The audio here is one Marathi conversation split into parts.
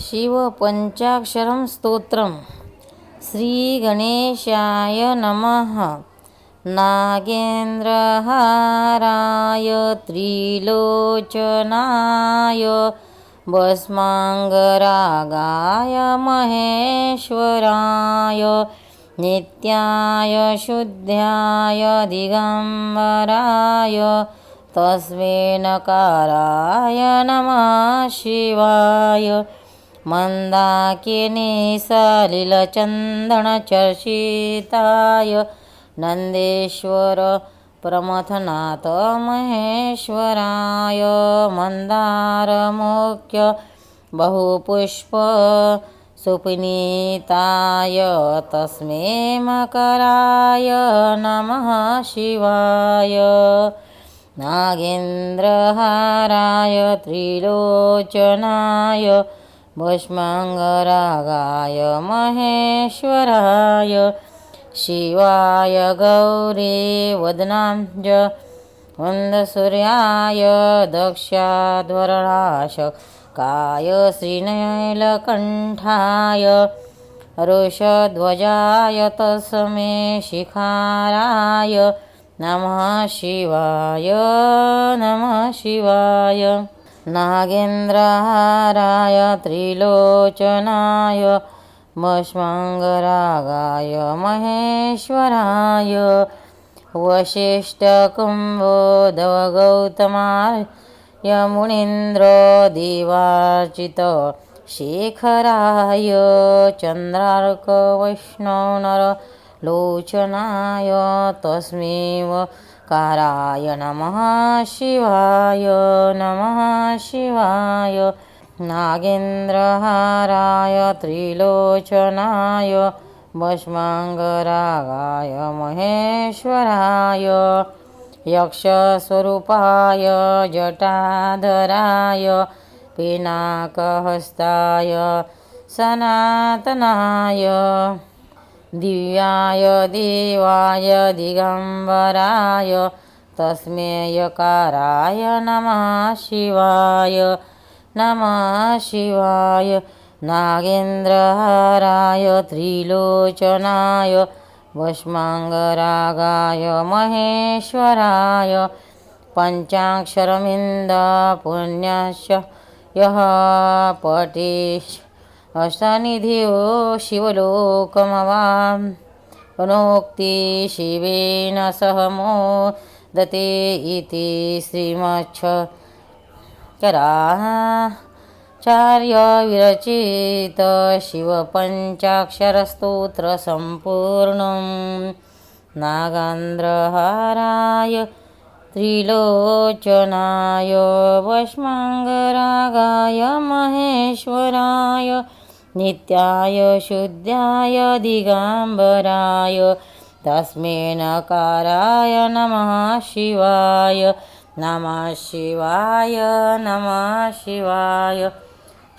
शिवपञ्चाक्षरं स्तोत्रं। श्रीगणेशाय नमः। नागेन्द्रहाराय त्रिलोचनाय। भस्माङ्गरागाय महेश्वराय। नित्याय शुद्ध्याय दिगम्बराय। तस्मै नकाराय नमः शिवाय। मन्दाकिनी सलिलचन्दनचर्चिताय नन्देश्वर प्रमथनाथ महेश्वराय मन्दारमुख्य बहुपुष्प सुपनीताय तस्मै मकराय नमः शिवाय नागेन्द्रहाराय त्रिलोचनाय भस्माङ्गरागाय महेश्वराय शिवाय गौरी वदनांज वन्दसूर्याय दक्षाध्वरणाशकाय श्रीनैलकण्ठाय ऋषध्वजाय तस्मे शिखाराय नमः शिवाय नमः शिवाय। नागेन्द्रहाराय त्रिलोचनाय भस्माङ्गरागाय महेश्वराय वसिष्ठकुम्भोधवगौतमाय यमुनीन्द्र देवार्चित शेखराय चन्द्रार्कवैष्णवनर लोचनाय तस्मेव काराय नमः शिवाय नमः शिवाय। नागेन्द्रहाराय त्रिलोचनाय भस्माङ्गरागाय महेश्वराय यक्षस्वरूपाय जटाधराय पिनाकहस्ताय सनातनाय दिव्याय देवाय दिगम्बराय तस्मेयकाराय नमः शिवाय नमः शिवाय नागेन्द्रहाराय त्रिलोचनाय भस्माङ्गरागाय महेश्वराय पञ्चाक्षरमिन्द पुण्यस्य यः पटेश अष्टनिधियो हो शिवलोकमवाम्। पुनोक्ति शिवेन सह मोदते इति श्रीमच्छ कराचार्य विरचित शिवपञ्चाक्षरस्तोत्रसम्पूर्णं नागान्ध्रहाराय त्रिलोचनाय भस्माङ्गरागाय महेश्वराय नित्याय शुद्ध्याय दिगम्बराय तस्मै नकाराय नमः शिवाय नमः शिवाय नमः शिवाय।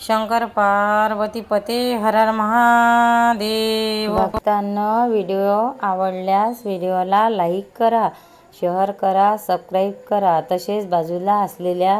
शंकर पार्वती पते हर हर महादेव। भक्तांना व्हिडिओ आवडल्यास व्हिडिओला लाईक करा शेअर करा सबस्क्राईब करा. तसेच बाजूला असलेल्या